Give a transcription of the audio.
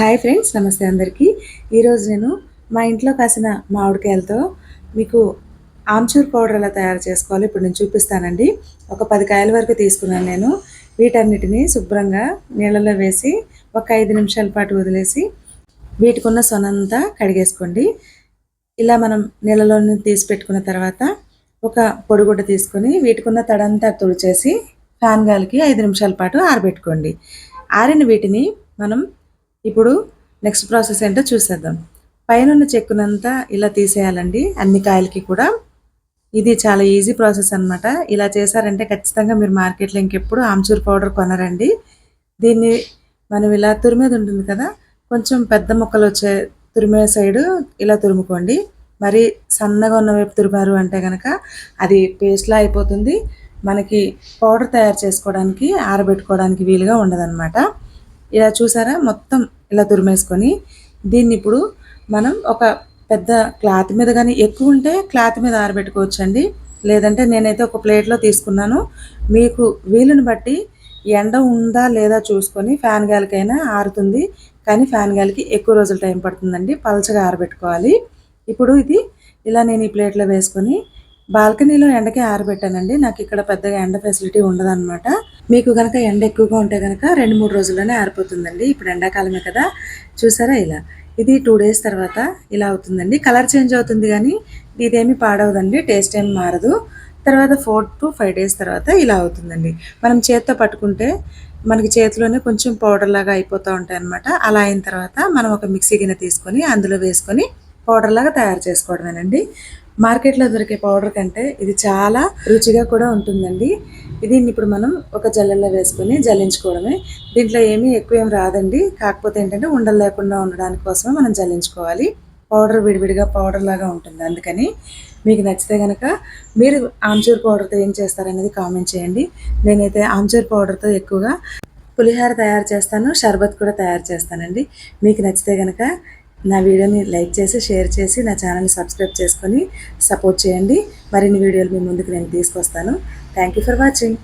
Hi friends నమస్తే అందరికీ. ఈరోజు నేను మా ఇంట్లో కాసిన మామిడికాయలతో మీకు ఆమ్చూర్ పౌడర్ ఎలా తయారు చేసుకోవాలో ఇప్పుడు నేను చూపిస్తానండి. ఒక పది కాయల వరకు తీసుకున్నాను నేను. వీటన్నిటిని శుభ్రంగా నీళ్ళలో వేసి ఒక ఐదు నిమిషాల పాటు వదిలేసి వీటికున్న సొనంతా కడిగేసుకోండి. ఇలా మనం నీళ్ళలో తీసి పెట్టుకున్న తర్వాత ఒక పొడిగుడ్డ తీసుకొని వీటికున్న తడంతా తుడిచేసి ఫ్యాన్ గాలికి ఐదు నిమిషాల పాటు ఆరబెట్టుకోండి. ఆరిన వీటిని మనం ఇప్పుడు నెక్స్ట్ ప్రాసెస్ ఏంటో చూసేద్దాం. పైన చెక్కునంతా ఇలా తీసేయాలండి. అన్ని కాయలకి కూడా. ఇది చాలా ఈజీ ప్రాసెస్ అనమాట ఇలా చేశారంటే ఖచ్చితంగా మీరు మార్కెట్లో ఇంకెప్పుడు ఆమ్చూర్ పౌడర్ కొనరండి. దీన్ని మనం ఇలా తురిమేది ఉంటుంది కదా కొంచెం పెద్ద ముక్కలు వచ్చే తురిమే సైడు ఇలా తురుముకోండి. మరి సన్నగా ఉన్న వైపు తురిమారు అంటే కనుక అది పేస్ట్లా అయిపోతుంది. మనకి పౌడర్ తయారు చేసుకోవడానికి ఆరబెట్టుకోవడానికి వీలుగా ఉండదన్నమాట. ఇలా చూసారా? మొత్తం ఇలా తురిమేసుకొని దీన్ని ఇప్పుడు మనం ఒక పెద్ద క్లాత్ మీద కానీ ఎక్కువ ఉంటే క్లాత్ మీద ఆరబెట్టుకోవచ్చండి. లేదంటే నేనైతే ఒక ప్లేట్లో తీసుకున్నాను. మీకు వీలుని బట్టి ఎండ ఉందా లేదా చూసుకొని ఫ్యాన్ గాలికైనా ఆరుతుంది. కానీ ఫ్యాన్ గాలికి ఎక్కువ రోజులు టైం పడుతుందండి. పలచగా ఆరబెట్టుకోవాలి. ఇప్పుడు ఇది ఇలా నేను ఈ ప్లేట్లో వేసుకొని బాల్కనీలో ఎండకే ఆరబెట్టానండి. నాకు ఇక్కడ పెద్దగా ఎండ ఫెసిలిటీ ఉండదన్నమాట. మీకు కనుక ఎండ ఎక్కువగా ఉంటే కనుక రెండు మూడు రోజుల్లోనే ఆరిపోతుందండి. ఇప్పుడు ఎండాకాలమే కదా. చూసారా ఇలా? ఇది టూ డేస్ తర్వాత ఇలా అవుతుందండి. కలర్ చేంజ్ అవుతుంది కానీ ఇదేమి పాడవదండి. టేస్ట్ ఏమి మారదు. తర్వాత ఫోర్ టు ఫైవ్ డేస్ తర్వాత ఇలా అవుతుందండి. మనం చేత్తో పట్టుకుంటే మనకి చేతిలోనే కొంచెం పౌడర్ లాగా అయిపోతూ ఉంటాయి అనమాట అలా అయిన తర్వాత మనం ఒక మిక్సీ గిన్నె తీసుకొని అందులో వేసుకొని పౌడర్ లాగా తయారు చేసుకోవడమేనండి. మార్కెట్లో దొరికే పౌడర్ కంటే ఇది చాలా రుచిగా కూడా ఉంటుందండి. దీన్ని ఇప్పుడు మనం ఒక జల్లెల్లో వేసుకొని జల్లించుకోవడమే. దీంట్లో ఏమీ ఎక్కువ ఏం రాదండి. కాకపోతే ఏంటంటే ఉండలు లేకుండా ఉండడానికి కోసమే మనం జల్లించుకోవాలి. పౌడర్ విడివిడిగా పౌడర్ లాగా ఉంటుంది. అందుకని మీకు నచ్చితే కనుక మీరు ఆమ్చూర్ పౌడర్తో ఏం చేస్తారనేది కామెంట్ చేయండి. నేనైతే ఆమ్చూర్ పౌడర్తో ఎక్కువగా పులిహార తయారు చేస్తాను. షర్బత్ కూడా తయారు చేస్తానండి. మీకు నచ్చితే కనుక నా వీడియోని లైక్ చేసి షేర్ చేసి నా ఛానల్ని సబ్స్క్రైబ్ చేసుకొని సపోర్ట్ చేయండి. మరిన్ని వీడియోలు మీ ముందుకు నేను తీసుకొస్తాను. Thank you for watching